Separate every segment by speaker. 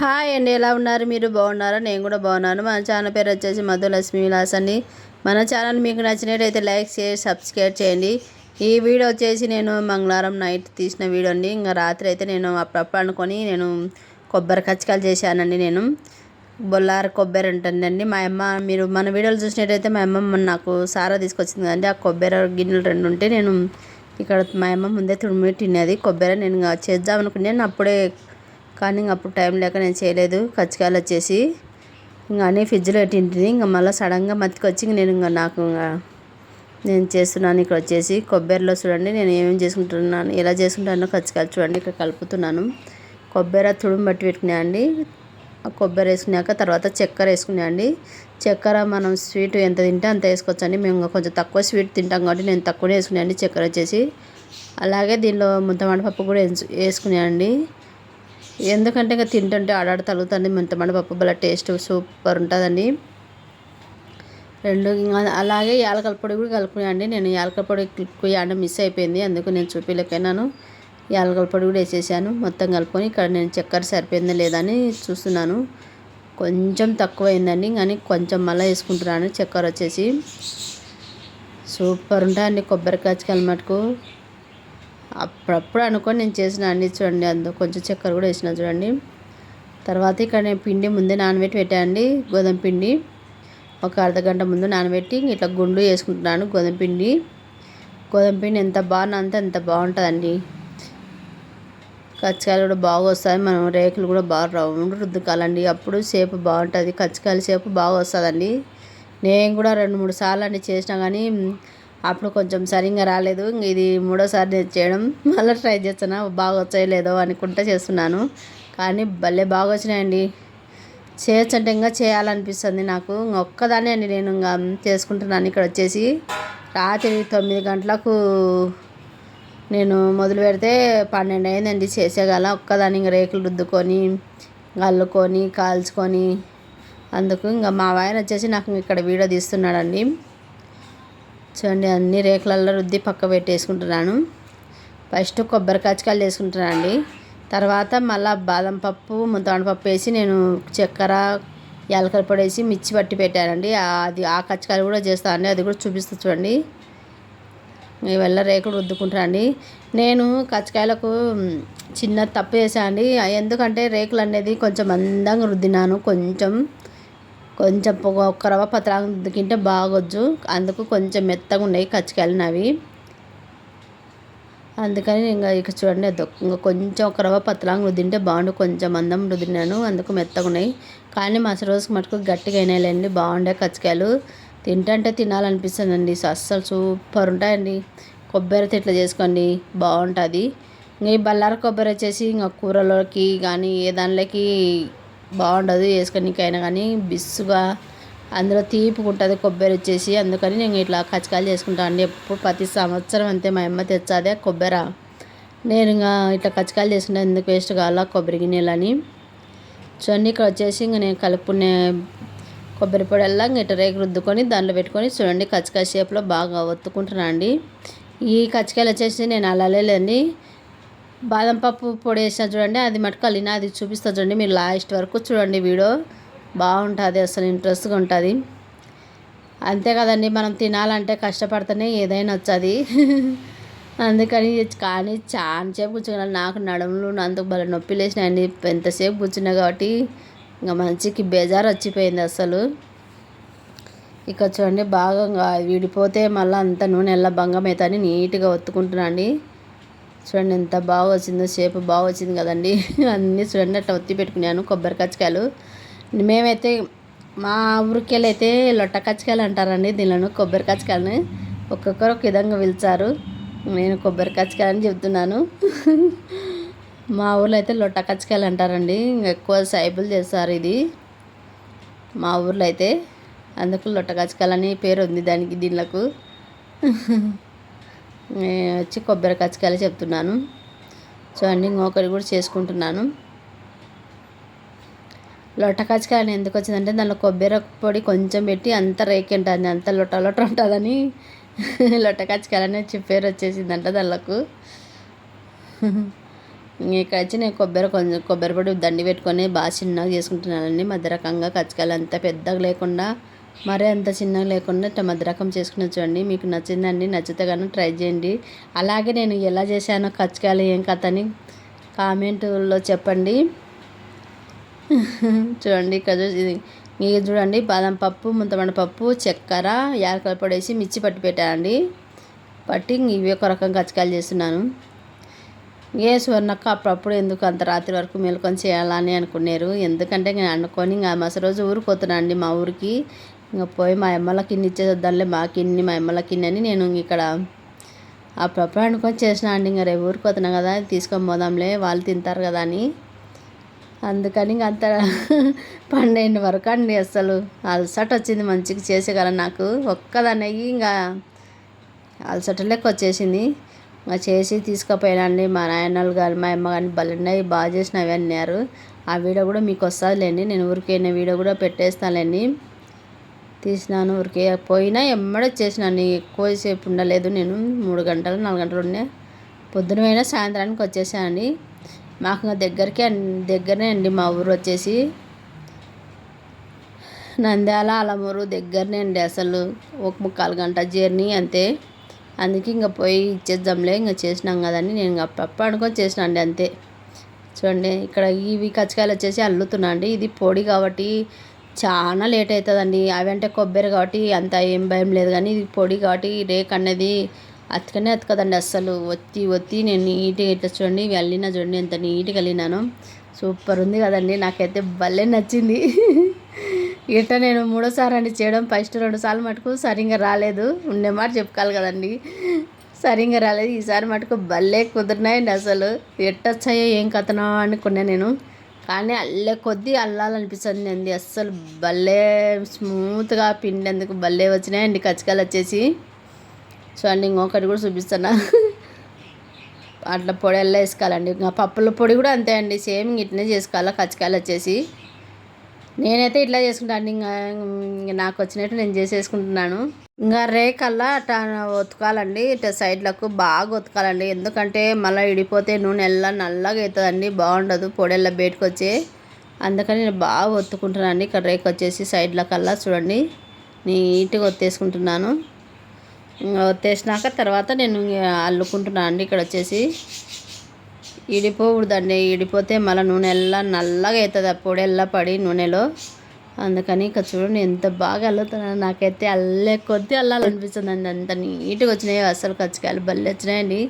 Speaker 1: Hi అండి ఎలా ఉన్నారు? మీరు బాగున్నారా? నేను కూడా బాగున్నాను. మన ఛానల్ పేరు వచ్చేసి మధులక్ష్మి విలాస్ అండి. మన ఛానల్ మీకు నచ్చినట్టయితే లైక్ షేర్ సబ్స్క్రైబ్ చేయండి. ఈ వీడియో వచ్చేసి నేను మంగళవారం నైట్ తీసిన వీడియో అండి. ఇంకా రాత్రి అయితే నేను అప్పుడప్పుడు అనుకొని నేను కొబ్బరి కచ్చకాయలు చేశానండి నేను. బొల్లారి కొబ్బరి ఉంటుందండి. మా అమ్మ మీరు మన వీడియోలు చూసినట్టయితే మా అమ్మ నాకు సారా తీసుకొచ్చింది కదండి. ఆ కొబ్బరి గిన్నెలు రెండు ఉంటే నేను ఇక్కడ మా అమ్మ ముందే తుడిమి తినేది కొబ్బరి నేను ఇంకా చేద్దాం అనుకున్నాను. అప్పుడే కానీ ఇంక అప్పుడు టైం లేక నేను చేయలేదు. కచ్చికాయలు వచ్చేసి ఇంకా అన్నీ ఫ్రిడ్జ్లో పెట్టింటిని. ఇంకా మళ్ళీ సడన్గా మతికొచ్చి ఇంక నేను ఇంకా నాకు ఇంకా నేను చేస్తున్నాను. ఇక్కడ వచ్చేసి కొబ్బరిలో చూడండి నేను ఏమేమి చేసుకుంటున్నాను ఎలా చేసుకుంటానో కచ్చికాయలు చూడండి. ఇక్కడ కలుపుతున్నాను. కొబ్బరి తుడుము బట్టి పెట్టుకున్నా అండి. ఆ కొబ్బరి వేసుకున్నాక తర్వాత చక్కెర వేసుకున్నా అండి. చక్కెర మనం స్వీట్ ఎంత తింటే అంత వేసుకోవచ్చు అండి మేము కొంచెం తక్కువ స్వీట్ తింటాం కాబట్టి నేను తక్కువనే వేసుకున్నాను అండి చక్కెర వచ్చేసి. అలాగే దీనిలో ముంతమండ పప్పు కూడా వేసుకున్నాను అండి. ఎందుకంటే ఇంకా తింటుంటే ఆడాడు తగులుతుంది. ముంతమండ పప్పు బల టేస్ట్ సూపర్ ఉంటుందండి. రెండు అలాగే యాలకల పొడి కూడా కలుపుకున్నాను నేను యాలకల పొడి కుయ్యడం మిస్ అయిపోయింది. అందుకు నేను చూపించలేకపోయినాను యాలకల పొడి కూడా వేసేసాను. మొత్తం కలుపుకొని ఇక్కడ నేను చక్కెర సరిపోయిందా లేదా అని చూస్తున్నాను. కొంచెం తక్కువ అయిందండి కానీ కొంచెం మళ్ళీ వేసుకుంటున్నాను. చక్కెర వచ్చేసి సూపర్ ఉంటాయండి కొబ్బరి కాచికాయలు మటుకు. అప్పుడప్పుడు అనుకొని నేను చేసిన అన్ని చూడండి అందులో కొంచెం చక్కెర కూడా వేసిన చూడండి. తర్వాత ఇక్కడ నేను పిండి ముందే నానబెట్టి పెట్టానండి గోధుమ పిండి. ఒక అర్ధ గంట ముందు నానబెట్టి ఇట్లా గుండు వేసుకుంటున్నాను గోధుమ పిండి. గోధుమ పిండి ఎంత బాగున్నా అంతే ఎంత బాగుంటుందండి. కచ్చకాయలు కూడా బాగా వస్తాయి మనం రేకులు కూడా బాగా రౌండ్ రుద్దుకాలండి అప్పుడు సేపు బాగుంటుంది కచ్చకాయల సేపు బాగా వస్తుందండి. నేను కూడా రెండు మూడు సార్లు అండి చేసినా కానీ అప్పుడు కొంచెం సరిగ్గా రాలేదు. ఇది మూడోసారి నేను చేయడం. మళ్ళీ ట్రై చేస్తున్నా. బాగా వచ్చేయలేదో అనుకుంటే చేస్తున్నాను. కానీ భలే బాగా వచ్చినాయండి. చేయొచ్చంటే ఇంకా చేయాలనిపిస్తుంది నాకు. ఒక్కదానే అండి నేను ఇంకా చేసుకుంటున్నాను ఇక్కడ వచ్చేసి. రాత్రి తొమ్మిది గంటలకు నేను మొదలు పెడితే పన్నెండు అయిందండి చేసేగల. ఒక్కదాన్ని ఇంకా రేకులు రుద్దుకొని అల్లుకొని కాల్చుకొని అందుకు ఇంకా మా ఆయన వచ్చేసి నాకు ఇక్కడ వీడియో తీస్తున్నాడండి. చూడండి అన్ని రేకులల్లో రుద్ది పక్క పెట్టేసుకుంటున్నాను. ఫస్ట్ కొబ్బరి కచ్చకాయలు వేసుకుంటున్నాను అండి తర్వాత మళ్ళీ బాదం పప్పు పప్పు వేసి నేను చక్కెర యాలకల పొడి వేసి మిర్చి పట్టి పెట్టానండి. అది ఆ కచ్చకాయలు కూడా చేస్తానండి అది కూడా చూపిస్తూ చూడండి. ఇవల్ల రేకులు రుద్దుకుంటానండి నేను కచ్చకాయలకు చిన్న తప్పు వేసానండి ఎందుకంటే రేకులు అనేది కొంచెం అందంగా రుద్దినాను కొంచెం కొంచెం ఒక్క రవ్వ పత్రాలు తింటే బాగొచ్చు అందుకు కొంచెం మెత్తగా ఉన్నాయి కచ్చికాయలు అవి అందుకని ఇంకా ఇక చూడండి ఇంకా కొంచెం ఒక రవ్వ పత్లాంగ్ రుద్దింటే బాగుండు. కొంచెం అందం రుద్దినాను అందుకు మెత్తగా ఉన్నాయి. కానీ మస రోజుకి మటుకు గట్టిగా అయినాయిలేండి బాగుండే కచ్చికాయలు. తింటంటే తినాలనిపిస్తుందండి అస్సలు సూపర్ ఉంటాయండి కొబ్బరి ఇట్లా చేసుకోండి బాగుంటుంది. ఇంకా ఈ బల్లార కొబ్బరి వచ్చేసి ఇంకా కూరలోకి కానీ ఏ దానిలోకి బాగుండదు వేసుకోనికైనా కానీ బిస్సుగా అందులో తీపి ఉంటుంది కొబ్బరి వచ్చేసి. అందుకని నేను ఇట్లా కచకాయలు చేసుకుంటాను అండి. ఎప్పుడు ప్రతి సంవత్సరం అంతే మా అమ్మ తెచ్చాదే కొబ్బరి. నేను ఇంకా ఇట్లా కచకాయలు చేసుకుంటే ఎందుకు వేస్ట్ కావాలా కొబ్బరి గిన్నెలని. చూడండి ఇక్కడ వచ్చేసి ఇంకా నేను కలుపుకునే కొబ్బరి పొడి అలా ఇట్లా రేకు రుద్దుకొని దాంట్లో పెట్టుకొని చూడండి కచకాయ షేప్లో బాగా ఒత్తుకుంటున్నాను అండి. ఈ కచకాయలు వచ్చేసి నేను అలాలేదండి. బాదం పప్పు పొడి వేసిన చూడండి అది మటుకు అలినా అది చూపిస్తా చూడండి మీరు లాస్ట్ వరకు చూడండి వీడియో. బాగుంటుంది అసలు ఇంట్రెస్ట్గా ఉంటుంది. అంతే కదండి మనం తినాలంటే కష్టపడితేనే ఏదైనా వచ్చది. అందుకని కానీ చాలాసేపు కూర్చున్నాను నాకు నడుములు అందుకు భలే నొప్పి లేచినాయండి. ఎంతసేపు కూర్చున్నా కాబట్టి ఇంకా మంచికి బేజారు వచ్చిపోయింది అసలు. ఇక చూడండి బాగా విడిపోతే మళ్ళీ అంత నూనె ఎలా భంగం అవుతుంది నీట్గా ఒత్తుకుంటున్నాను అండి. చూడండి ఎంత బాగా వచ్చిందో షేప్ బాగా వచ్చింది కదండి. అన్నీ చూడండి అట్లా ఒత్తి పెట్టుకున్నాను కొబ్బరి కచ్చకాయలు. మేమైతే మా ఊరికెళ్ళి అయితే లొట్ట కచ్చకాయలు అంటారండి దీనిలో కొబ్బరి కచ్చకాయలని. ఒక్కొక్కరు ఒక విధంగా పిలిచారు. నేను కొబ్బరి కచ్చకాయలని చెప్తున్నాను. మా ఊర్లో అయితే లొట్ట కచ్చకాయలు అంటారండి. ఎక్కువ సైబులు చేస్తారు ఇది. మా ఊర్లో అయితే అందుకు లొట్ట కచ్చకాయలని పేరు ఉంది దానికి దీనిలకు. వచ్చి కొబ్బరి కచ్చకాయలు చెప్తున్నాను. చూడండి ఇంకొకటి కూడా చేసుకుంటున్నాను. లొట్ట కచ్చకాయలు ఎందుకు వచ్చిందంటే దానిలో కొబ్బరి పొడి కొంచెం పెట్టి అంత రేకింటుంది అంత లొట్ట లొట్ట ఉంటుందని లొట్ట కచ్చకాయలని వచ్చి పేరు వచ్చేసిందంట దానికి ఇక్కడ వచ్చి నేను కొబ్బరి కొంచెం కొబ్బరి పొడి దండి పెట్టుకొని బాగా చిన్నగా చేసుకుంటున్నానండి. మధ్య రకంగా కచ్చకాయలు అంత పెద్దగా లేకుండా మరీ అంత చిన్నగా లేకుండా ఇట్లా రకం చేసుకుని చూడండి మీకు నచ్చిందండి నచ్చితే కానీ ట్రై చేయండి. అలాగే నేను ఎలా చేశానో కచ్చకాయలు ఏం కథ అని కామెంట్లో చెప్పండి. చూడండి ఇక్కడ ఇది మీకు చూడండి బాదం పప్పు ముంతమండ పప్పు చక్కెర యాలకల పొడి వేసి మిర్చి పట్టి పెట్టానండి. పట్టి ఇవి ఒక రకం కచ్చకాయలు చేస్తున్నాను. ఏ సువర్ణక్క అప్పుడప్పుడు ఎందుకు అంత రాత్రి వరకు మేలుకొని చేయాలని అనుకున్నారు? ఎందుకంటే నేను అనుకొని ఇంకా మస రోజు ఊరికి పోతున్నాను అండి మా ఊరికి. ఇంకా పోయి మా అమ్మలకి ఇన్ని ఇచ్చేద్దాంలే మాకు ఇన్ని మా అమ్మలకి ఇన్ని అని నేను ఇక్కడ అప్పుడప్పుడు అనుకొని చేసిన అండి. ఇంకా రేపు ఊరికి పోతున్నా కదా తీసుకొని పోదాంలే వాళ్ళు తింటారు కదా అని. అందుకని ఇంక అంత పన్నెండు వరకు అండి అసలు అలసట వచ్చింది మంచిగా చేసేగలను నాకు. ఒక్కదాన్ని ఇంకా అలసట లెక్క వచ్చేసింది. ఇంకా చేసి తీసుకుపోయానండి. మా నాయనలు కానీ మా అమ్మ కానీ బలున్నాయి బాగా చేసినవి అన్నారు. ఆ వీడియో కూడా మీకు వస్తుందిలేండి. నేను ఊరికైన వీడియో కూడా పెట్టేస్తానులేండి. తీసినాను ఊరికే పోయినా ఎమ్మడ చేసినాను ఎక్కువసేపు ఉండలేదు. నేను మూడు గంటలు నాలుగు గంటలు ఉండే పొద్దున పోయినా సాయంత్రానికి వచ్చేసానండి మాకు ఇంకా దగ్గరికి దగ్గరనే అండి మా ఊరు వచ్చేసి. నంద్యాల అలమూరు దగ్గరనే అండి అసలు. ఒక ముక్కాలు గంట జర్నీ అంతే. అందుకే ఇంకా పోయి ఇచ్చేద్దాంలే ఇంకా చేసినాం కదండి. నేను ఇంకా అనుకొని చేసిన అండి అంతే. చూడండి ఇక్కడ ఇవి కచ్చకాయలు వచ్చేసి అల్లుతున్నా అండి. ఇది పొడి కాబట్టి చాలా లేట్ అవుతుందండి. అవి అంటే కొబ్బరి కాబట్టి అంత ఏం భయం లేదు కానీ ఇది పొడి కాబట్టి రేక్ అనేది అతకనే అతకదండి అస్సలు. ఒత్తి ఒత్తి నేను నీట్గా ఇట్లా చూడండి వెళ్ళిన చూడండి ఎంత నీట్గా వెళ్ళినాను. సూపర్ ఉంది కదండి. నాకైతే భలే నచ్చింది. ఇట్లా నేను మూడోసారి అండి చేయడం. ఫస్ట్ రెండు సార్లు మటుకు సరిగ్గా రాలేదు. ఉండే మాట చెప్పుకోవాలి కదండి. సరిగ్గా రాలేదు. ఈసారి మటుకు భలే కుదిరినాయండి అసలు. ఎట్టొచ్చాయో ఏం కథనో అనుకున్నా నేను. కానీ అల్లే కొద్దీ అల్లాలనిపిస్తుంది అండి. అస్సలు భలే స్మూత్గా పిండేందుకు భలే వచ్చినాయండి కచ్చకాయలు వచ్చేసి. చూడండి ఇంకొకటి కూడా చూపిస్తున్నా. అట్లా పొడి అల్లా వేసుకోవాలండి. ఇంకా పప్పుల పొడి కూడా అంతే అండి. సేమ్ ఇట్లనే చేసుకోవాలా కచ్చకాయలు వచ్చేసి. నేనైతే ఇట్లా చేసుకుంటాను ఇంకా నాకు వచ్చినట్టు నేను చేసేసుకుంటున్నాను. ఇంకా రేకల్లా అట్లా ఒతకాలండి. ఇట్లా సైడ్లకు బాగా ఒతకాలండి. ఎందుకంటే మళ్ళీ ఇడిపోతే నూనె ఎల్ల నల్లగా అవుతుందండి బాగుండదు పొడెల్లా బయటకు అందుకని నేను బాగా ఒత్తుకుంటున్నాను ఇక్కడ రేక్ వచ్చేసి సైడ్లకల్లా చూడండి. నీట్గా ఒత్తేసుకుంటున్నాను. ఒత్తేసినాక తర్వాత నేను అల్లుకుంటున్నాను అండి ఇక్కడ వచ్చేసి. ఇడిపోకూడదండి. ఇడిపోతే మళ్ళీ నూనె ఎల్లా నల్లగా అవుతుంది ఆ పొడి పడి నూనెలో. అందుకని ఇక చూడండి ఎంత బాగా అల్లుతున్నాను నాకైతే అల్లే కొద్దీ అల్లాలనిపిస్తుంది అండి అంత నీట్గా వచ్చినాయి అసలు కచ్చకాయలు బల్లె వచ్చినాయండి.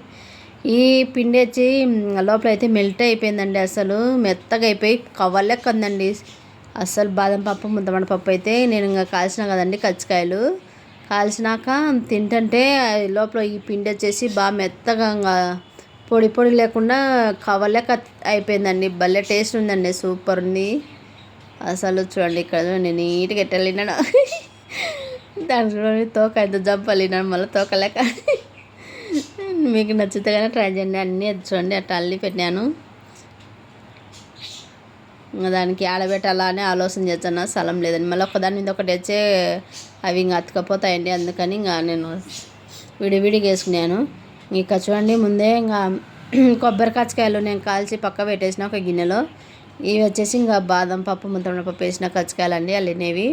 Speaker 1: ఈ పిండి వచ్చి లోపల అయితే మెల్ట్ అయిపోయిందండి అసలు మెత్తగా అయిపోయి కవ్వలెక్క అసలు బాదం పప్పు ముద్దమండ పప్పు అయితే నేను ఇంకా కాల్చిన కదండి కచ్చకాయలు. కాల్చినాక తింటుంటే లోపల ఈ పిండి వచ్చేసి బాగా మెత్తగా పొడి పొడి లేకుండా కవ్వలేక అయిపోయిందండి. భలే టేస్ట్ ఉందండి సూపర్ ఉంది. అసలు చూడండి ఇక్కడ నేను నీట్గా ఎట్టెళ్ళినాను దాంట్లో చూడండి తోక ఎంత జంప్ మళ్ళీ తోకలేక మీకు నచ్చితే కానీ ట్రై చేయండి అన్నీ చూడండి అట్లా అల్లి పెట్టాను దానికి ఆడబెట్టాలా అని ఆలోచన చేస్తాను స్థలం లేదండి మళ్ళీ ఒకదాని మీద ఒకటి వచ్చే అవి ఇంకా అతకపోతాయండి అందుకని ఇంకా నేను విడివిడిగా వేసుకున్నాను. ఇంకా చూడండి ముందే ఇంకా కొబ్బరి కాచకాయలు నేను కాల్చి పక్క పెట్టేసిన ఒక గిన్నెలో. ఇవి వచ్చేసి ఇంకా బాదం పప్పు ముంతమ పప్పు వేసిన కచ్చకాయలు అండి అల్లినేవి.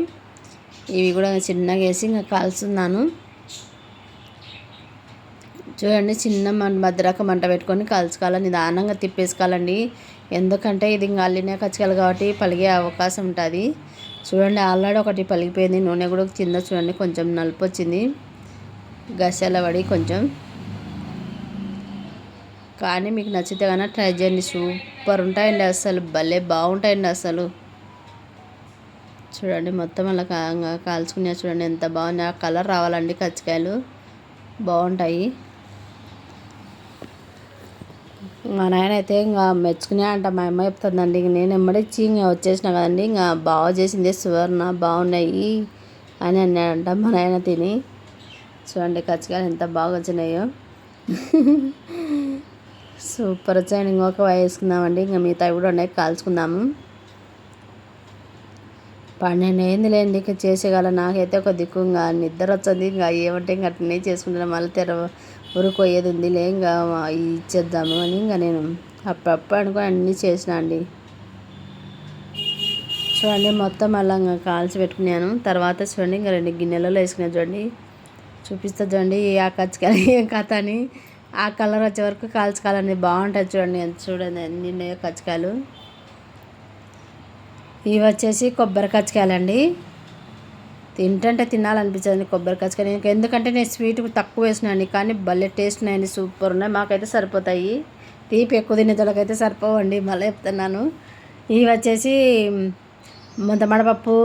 Speaker 1: ఇవి కూడా చిన్నగా వేసి ఇంకా కాల్చున్నాను. చూడండి చిన్న మధ్యరక మంట పెట్టుకొని కలుచుకోవాలి నిదానంగా తిప్పేసుకోవాలండి. ఎందుకంటే ఇది ఇంకా అల్లినే కచ్చకాయలు కాబట్టి పలిగే అవకాశం ఉంటుంది. చూడండి ఆల్రెడీ ఒకటి పలిగిపోయింది నూనె కూడా కింద చూడండి కొంచెం నలుపు వచ్చింది. గసెల పడి కొంచెం. కానీ మీకు నచ్చితే కన్నా ట్రై చేయండి. సూపర్ ఉంటాయండి అసలు. భలే బాగుంటాయండి అసలు. చూడండి మొత్తం అలా కాల్చుకునే చూడండి ఎంత బాగుంది ఆ కలర్ రావాలండి కచ్చికాయలు. బాగుంటాయి. మా నాయన అయితే ఇంకా మెచ్చుకునే అంట. మా అమ్మ చెప్తుందండి ఇంక నేను ఎమ్మడిచ్చి ఇంకా వచ్చేసిన కదండి ఇంకా బాగా చేసింది సువర్ణ బాగున్నాయి అని అన్నాడంట మా నాయన తిని. చూడండి కచ్చికాయలు ఎంత బాగా వచ్చినాయో. సూపర్ వచ్చాయండి. ఇంకొక వేసుకుందామండి. ఇంకా మిగతా కూడా ఉన్నాయి. కాల్చుకుందాము. పన్నెండు అయింది లేండి ఇంకా చేసేయగల నాకైతే ఒక దిక్కు. ఇంకా నిద్ర వచ్చింది ఇంకా ఏమంటే ఇంకా అట్నే చేసుకుంటున్నాను మళ్ళీ తెర ఉరుకోయేది ఉంది లే ఇంకా ఇచ్చేద్దాము అని ఇంకా నేను అప్పుడప్పుడు అనుకుని అన్నీ చేసిన అండి. చూడండి మొత్తం అలా ఇంకా కాల్చి పెట్టుకున్నాను. తర్వాత చూడండి ఇంకా రెండు గిన్నెలలో వేసుకున్నాను చూడండి. చూపిస్తా చూడండి ఆ కచ్చకాయలు ఏం కథ అని. ఆ కలర్ వచ్చే వరకు కాల్చుకోవాలండి. బాగుంటుంది చూడండి. ఎంత చూడండి. ఎన్ని ఉన్నాయో కచ్చకాయలు. ఇవి వచ్చేసి కొబ్బరి కచ్చకాయలండి. తింటుంటే తినాలనిపించదండి కొబ్బరి కచ్చకాయలు. ఇంకా ఎందుకంటే నేను స్వీట్ తక్కువ వేసినాను. కానీ భలే టేస్ట్ ఉన్నాయండి. సూపర్ ఉన్నాయి. మాకైతే సరిపోతాయి. తీపి ఎక్కువ తినేతోళ్ళకైతే సరిపోవండి. మళ్ళీ చెప్తున్నాను. ఇవి వచ్చేసి ముంతమడపప్పు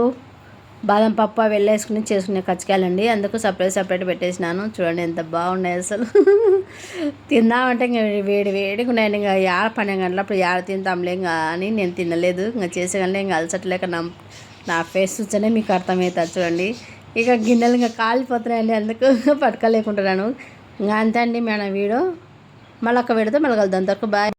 Speaker 1: బాదం పప్పు అవి వెళ్ళేసుకుని చేసుకునే కచ్చకాయలండి. అందుకు సపరేట్ సపరేట్ పెట్టేసినాను. చూడండి ఎంత బాగున్నాయి అసలు. తిందామంటే ఇంకా వేడి వేడిగా ఉన్నాయండి. ఇంకా యాడ పన్నెండు గంటలప్పుడు యాడ తింటాంలే ఇంకా అని నేను తినలేదు. ఇంకా చేసేగానే ఇంకా అలసట్లేక నా నా ఫేస్ చూస్తేనే మీకు అర్థమవుతుంది చూడండి. ఇక గిన్నెలు ఇంకా కాలిపోతున్నాయండి. అందుకు పట్టుకోలేకుంటున్నాను. ఇంకా అంతే అండి మేడం వీడియో. మళ్ళీ ఒక వీడితో మళ్ళీ కలుద్దాం. అంతవరకు బాయ్.